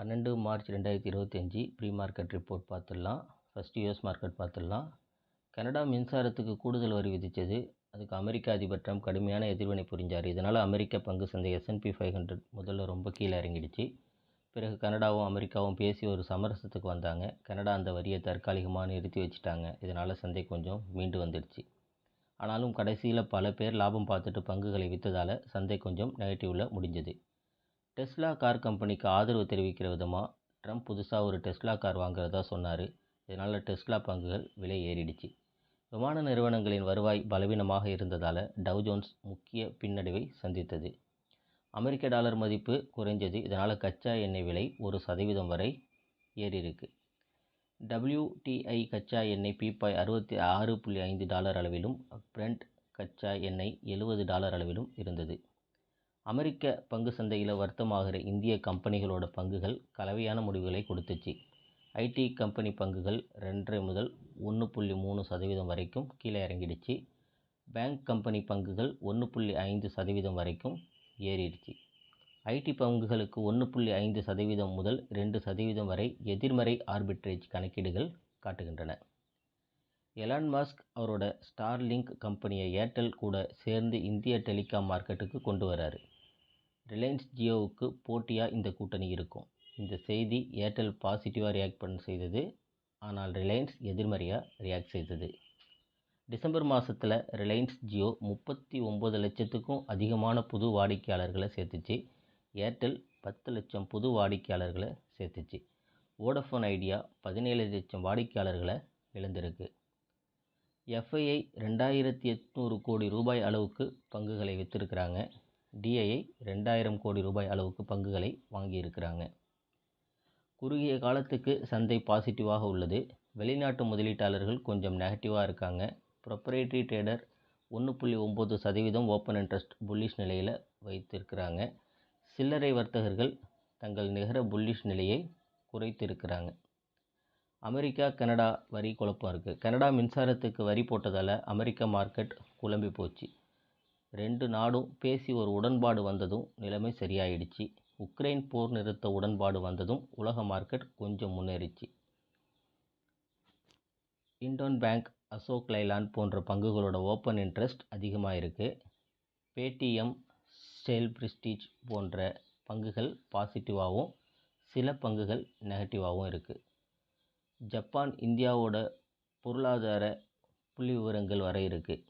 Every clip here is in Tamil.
பன்னெண்டு மார்ச் ரெண்டாயிரத்தி இருபத்தஞ்சி ப்ரீ மார்க்கெட் ரிப்போர்ட் பார்த்துடலாம். ஃபஸ்ட்டு யூஎஸ் மார்க்கெட் பார்த்துடலாம். கனடா மின்சாரத்துக்கு கூடுதல் வரி விதித்தது. அதுக்கு அமெரிக்க அதிபர் ட்ரம்ப் கடுமையான எதிர்வினை புரிஞ்சார். இதனால் அமெரிக்க பங்கு சந்தை எஸ்என்பி ஃபைவ் ஹண்ட்ரட் முதல்ல ரொம்ப கீழே இறங்கிடுச்சு. பிறகு கனடாவும் அமெரிக்காவும் பேசி ஒரு சமரசத்துக்கு வந்தாங்க. கனடா அந்த வரியை தற்காலிகமாக நிறுத்தி வச்சுட்டாங்க. இதனால் சந்தை கொஞ்சம் மீண்டு வந்துடுச்சு. ஆனாலும் கடைசியில் பல பேர் லாபம் பார்த்துட்டு பங்குகளை விற்றதால் சந்தை கொஞ்சம் நெகட்டிவில் முடிஞ்சது. டெஸ்லா கார் கம்பெனிக்கு ஆதரவு தெரிவிக்கிற விதமாக ட்ரம்ப் புதுசாக ஒரு டெஸ்லா கார் வாங்குறதா சொன்னார். இதனால் டெஸ்லா பங்குகள் விலை ஏறிடுச்சு. விமான நிறுவனங்களின் வருவாய் பலவீனமாக இருந்ததால் டவ் ஜோன்ஸ் முக்கிய பின்னடைவை சந்தித்தது. அமெரிக்க டாலர் மதிப்பு குறைஞ்சது. இதனால் கச்சா எண்ணெய் விலை ஒரு சதவீதம் வரை ஏறியிருக்கு. டபிள்யூடிஐ கச்சா எண்ணெய் பீப்பாய் அறுபத்தி ஆறு புள்ளி ஐந்து டாலர் அளவிலும் பிரெண்ட் கச்சா எண்ணெய் எழுபது டாலர் அளவிலும் இருந்தது. அமெரிக்க பங்கு சந்தையில் வர்த்தமாகிற இந்திய கம்பெனிகளோட பங்குகள் கலவையான முடிவுகளை கொடுத்துச்சு. ஐடி கம்பெனி பங்குகள் ரெண்டரை முதல் ஒன்று புள்ளி மூணு சதவீதம் வரைக்கும் கீழே இறங்கிடுச்சு. பேங்க் கம்பெனி பங்குகள் ஒன்று புள்ளி ஐந்து சதவீதம் வரைக்கும் ஏறிடுச்சு. ஐடி பங்குகளுக்கு ஒன்று புள்ளி ஐந்து சதவீதம் முதல் ரெண்டு சதவீதம் வரை எதிர்மறை ஆர்பிட்ரேஜ் கணக்கீடுகள் காட்டுகின்றன. எலான் மாஸ்க் அவரோட ஸ்டார்லிங்க் கம்பெனியை ஏர்டெல் கூட சேர்ந்து இந்திய டெலிகாம் மார்க்கெட்டுக்கு கொண்டு வராரு. ரிலையன்ஸ் ஜியோவுக்கு போட்டியாக இந்த கூட்டணி இருக்கும்? இந்த செய்தி ஏர்டெல் பாசிட்டிவாக ரியாக்ட் பண்ண செய்தது. ஆனால் ரிலையன்ஸ் எதிர்மறையாக ரியாக்ட் செய்தது. டிசம்பர் மாதத்தில் ரிலையன்ஸ் ஜியோ முப்பத்தி ஒம்பது லட்சத்துக்கும் அதிகமான புது வாடிக்கையாளர்களை சேர்த்துச்சு. ஏர்டெல் பத்து லட்சம் புது வாடிக்கையாளர்களை சேர்த்துச்சு. வோடஃபோன் ஐடியா பதினேழு லட்சம் வாடிக்கையாளர்களை இழந்திருக்கு. எஃப்ஐஐ ரெண்டாயிரத்தி எட்நூறு கோடி ரூபாய் அளவுக்கு பங்குகளை விற்றுருக்குறாங்க டிஐஐ ரெண்டாயிரம் கோடி ரூபாய் அளவுக்கு பங்குகளை வாங்கியிருக்கிறாங்க. குறுகிய காலத்துக்கு சந்தை பாசிட்டிவாக உள்ளது. வெளிநாட்டு முதலீட்டாளர்கள் கொஞ்சம் நெகட்டிவாக இருக்காங்க. ப்ரொப்பரேட்டரி ட்ரேடர் ஒன்று புள்ளி ஒம்பது சதவீதம் ஓப்பன் இன்ட்ரெஸ்ட் புல்லிஷ் நிலையில் வைத்திருக்கிறாங்க. சில்லறை வர்த்தகர்கள் தங்கள் நிகர புல்லிஷ் நிலையை குறைத்திருக்கிறாங்க. அமெரிக்கா கனடா வரி குழப்பம் இருக்குது கனடா மின்சாரத்துக்கு வரி போட்டதால் அமெரிக்க மார்க்கெட் குழம்பி போச்சு. ரெண்டு நாடும் பேசி ஒரு உடன்பாடு வந்ததும் நிலைமை சரியாயிடுச்சு. உக்ரைன் போர் நிறுத்த உடன்பாடு வந்ததும் உலக மார்க்கெட் கொஞ்சம் முன்னேறிச்சு. இண்டோன் பேங்க் அசோக் லைலாண்ட் போன்ற பங்குகளோட ஓப்பன் இன்ட்ரெஸ்ட் அதிகமாக இருக்குது பேடிஎம் ஸ்டேல் பிரிஸ்டீஜ் போன்ற பங்குகள் பாசிட்டிவாகவும் சில பங்குகள் நெகட்டிவாகவும் இருக்குது ஜப்பான் இந்தியாவோட பொருளாதார புள்ளி விவரங்கள் வர இருக்குது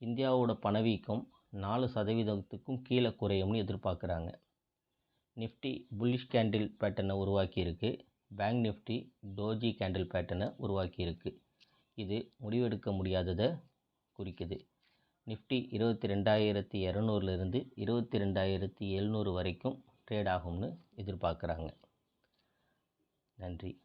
இந்தியாவோட பணவீக்கம் நாலு சதவீதத்துக்கும் கீழே குறையும்னு எதிர்பார்க்குறாங்க. நிஃப்டி புல்லிஷ் கேண்டில் பேட்டர்னை உருவாக்கியிருக்கு பேங்க் நிஃப்டி டோஜி கேண்டில் பேட்டர்னை உருவாக்கியிருக்கு இது முடிவெடுக்க முடியாததை குறிக்குது. நிஃப்டி இருபத்தி ரெண்டாயிரத்தி இரநூறுலேருந்து இருபத்தி ரெண்டாயிரத்தி எழுநூறு வரைக்கும் ட்ரேட் ஆகும்னு எதிர்பார்க்குறாங்க. நன்றி.